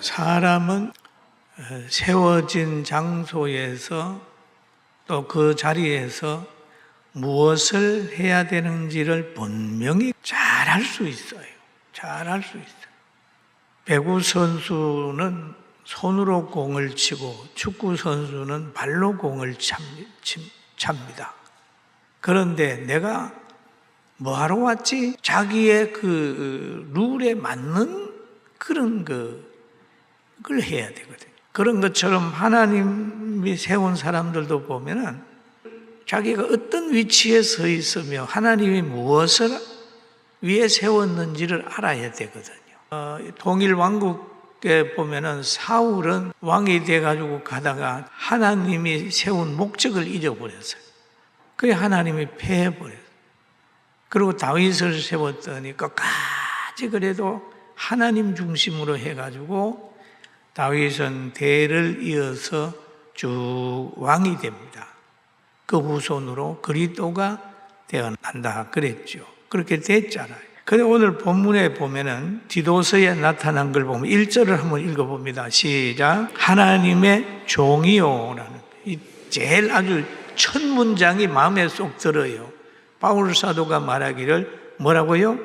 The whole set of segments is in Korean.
사람은 어, 세워진 장소에서 또 그 자리에서 무엇을 해야 되는지를 분명히 잘 할 수 있어요. 잘 할 수 있어요. 배구 선수는 손으로 공을 치고 축구 선수는 발로 공을 찹니다. 그런데 내가 뭐 하러 왔지? 자기의 그 룰에 맞는 그런 그, 그걸 해야 되거든요. 그런 것처럼 하나님이 세운 사람들도 보면은 자기가 어떤 위치에 서 있으며 하나님이 무엇을 위에 세웠는지를 알아야 되거든요. 어, 동일 왕국에 보면은 사울은 왕이 돼가지고 가다가 하나님이 세운 목적을 잊어버렸어요. 그래 하나님이 패해버렸어요. 그리고 다윗을 세웠더니 끝까지 그래도 하나님 중심으로 해가지고 다윗은 대를 이어서 쭉 왕이 됩니다. 그 후손으로 그리스도가 되어난다 그랬죠. 그렇게 됐잖아요. 근데 오늘 본문에 보면은 디도서에 나타난 걸 보면 1절을 한번 읽어봅니다. 시작. 하나님의 종이요라는 이 제일 아주 첫 문장이 마음에 쏙 들어요. 바울 사도가 말하기를 뭐라고요?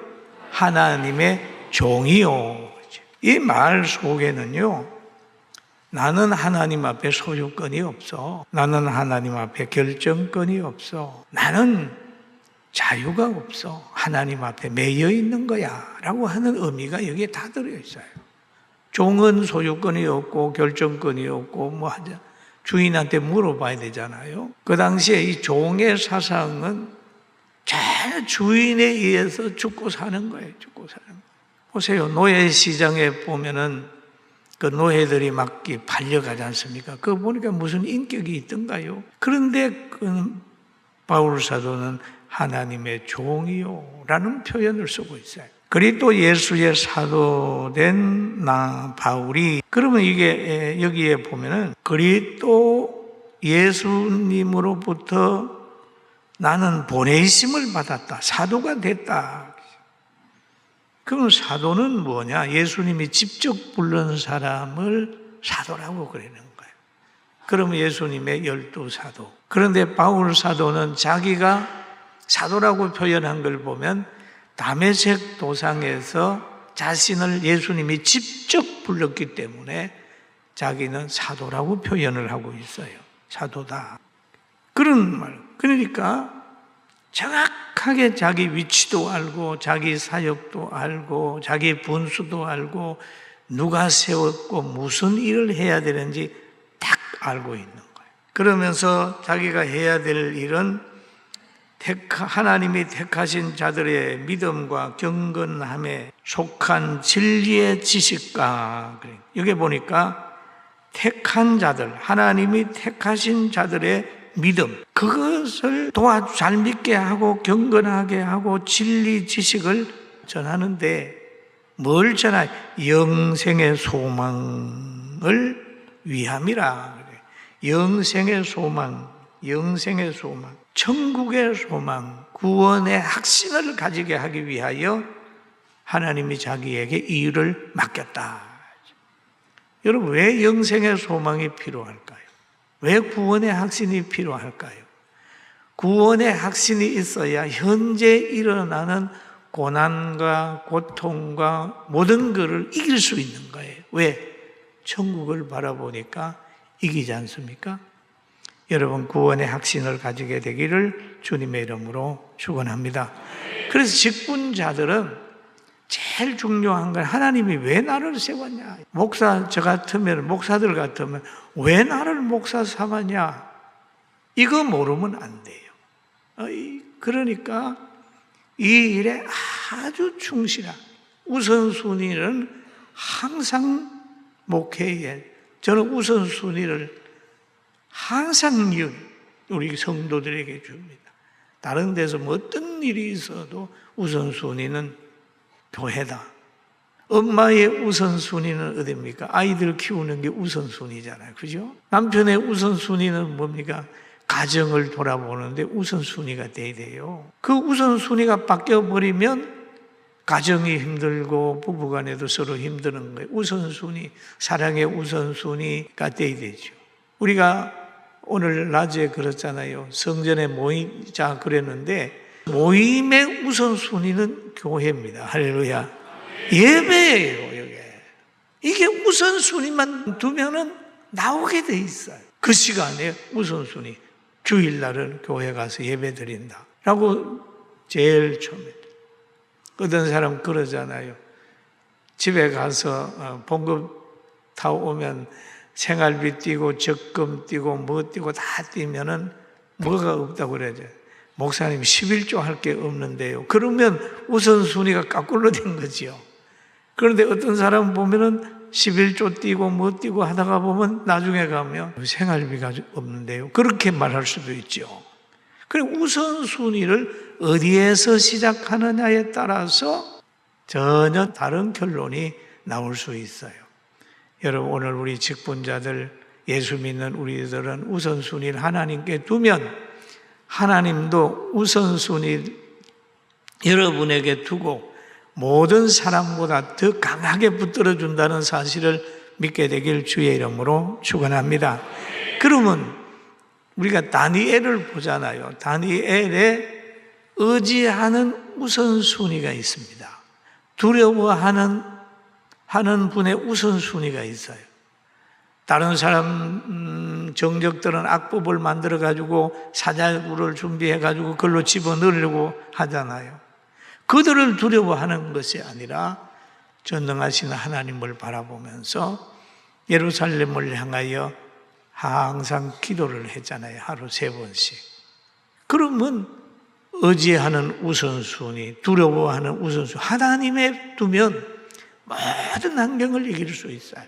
하나님의 종이요. 이 말 속에는요. 나는 하나님 앞에 소유권이 없어. 나는 하나님 앞에 결정권이 없어. 나는 자유가 없어. 하나님 앞에 매여 있는 거야. 라고 하는 의미가 여기에 다 들어있어요. 종은 소유권이 없고 결정권이 없고 뭐 하자. 주인한테 물어봐야 되잖아요. 그 당시에 이 종의 사상은 잘 주인에 의해서 죽고 사는 거예요. 죽고 사는 거예요. 보세요. 노예 시장에 보면은 그 노예들이 막 팔려가지 않습니까? 그거 보니까 무슨 인격이 있던가요? 그런데 그 바울 사도는 하나님의 종이요 라는 표현을 쓰고 있어요. 그리고 예수의 사도된 나 바울이 그러면 이게 여기에 보면은 그리스도 예수님으로부터 나는 보내심을 받았다. 사도가 됐다. 그럼 사도는 뭐냐? 예수님이 직접 부른 사람을 사도라고 그러는 거예요. 그러면 예수님의 열두 사도. 그런데 바울 사도는 자기가 사도라고 표현한 걸 보면 담에색 도상에서 자신을 예수님이 직접 불렀기 때문에 자기는 사도라고 표현을 하고 있어요. 사도다. 그런 말. 그러니까 정확하게 자기 위치도 알고 자기 사역도 알고 자기 분수도 알고 누가 세웠고 무슨 일을 해야 되는지 딱 알고 있는 거예요. 그러면서 자기가 해야 될 일은 택, 하나님이 택하신 자들의 믿음과 경건함에 속한 진리의 지식과 여기 보니까 택한 자들, 하나님이 택하신 자들의 믿음, 그것을 도와주 잘 믿게 하고 경건하게 하고 진리 지식을 전하는데 뭘 전하? 영생의 소망을 위함이라. 영생의 소망, 영생의 소망, 천국의 소망, 구원의 확신을 가지게 하기 위하여 하나님이 자기에게 이 일을 맡겼다. 여러분, 왜 영생의 소망이 필요할까요? 왜 구원의 확신이 필요할까요? 구원의 확신이 있어야 현재 일어나는 고난과 고통과 모든 것을 이길 수 있는 거예요. 왜? 천국을 바라보니까 이기지 않습니까? 여러분 구원의 확신을 가지게 되기를 주님의 이름으로 축원합니다. 그래서 직분자들은 제일 중요한 건 하나님이 왜 나를 세웠냐? 목사 저 같으면 목사들 같으면 왜 나를 목사 삼았냐? 이거 모르면 안 돼요. 어, 그러니까 이 일에 아주 충실한 우선순위는 항상 목회에 저는 우선순위를 항상 우리 성도들에게 줍니다. 다른 데서 뭐 어떤 일이 있어도 우선순위는 교회다. 엄마의 우선순위는 어딥니까? 아이들 키우는 게 우선순위잖아요. 그죠? 남편의 우선순위는 뭡니까? 가정을 돌아보는데 우선순위가 돼야 돼요. 그 우선순위가 바뀌어버리면 가정이 힘들고 부부간에도 서로 힘드는 거예요. 우선순위, 사랑의 우선순위가 돼야 되죠. 우리가 오늘 낮에 그랬잖아요. 성전에 모이자 그랬는데 모임의 우선순위는 교회입니다. 할렐루야. 예배예요, 이게. 이게 우선순위만 두면은 나오게 돼 있어요. 그 시간에 우선순위. 주일날은 교회 가서 예배 드린다. 라고 제일 처음에. 어떤 사람 그러잖아요. 집에 가서 어, 봉급 타 오면 생활비 띄고 적금 띄고 뭐 띄고 다 띄면은 뭐가 없다고 그러죠. 목사님 11조 할 게 없는데요. 그러면 우선순위가 거꾸로 된 거지요. 그런데 어떤 사람 보면은 11조 띄고 뭐 띄고 하다가 보면 나중에 가면 생활비가 없는데요. 그렇게 말할 수도 있죠. 그래 우선순위를 어디에서 시작하느냐에 따라서 전혀 다른 결론이 나올 수 있어요. 여러분 오늘 우리 직분자들 예수 믿는 우리들은 우선순위를 하나님께 두면 하나님도 우선순위 여러분에게 두고 모든 사람보다 더 강하게 붙들어 준다는 사실을 믿게 되길 주의 이름으로 축원합니다. 그러면 우리가 다니엘을 보잖아요. 다니엘에 의지하는 우선순위가 있습니다. 두려워하는 하는 분의 우선순위가 있어요. 다른 사람 음, 정적들은 악법을 만들어 가지고 사자구를 준비해 가지고 그걸로 집어넣으려고 하잖아요. 그들을 두려워하는 것이 아니라 전능하신 하나님을 바라보면서 예루살렘을 향하여 항상 기도를 했잖아요. 하루 세 번씩. 그러면 의지하는 우선순위, 두려워하는 우선순위, 하나님에 두면 모든 환경을 이길 수 있어요.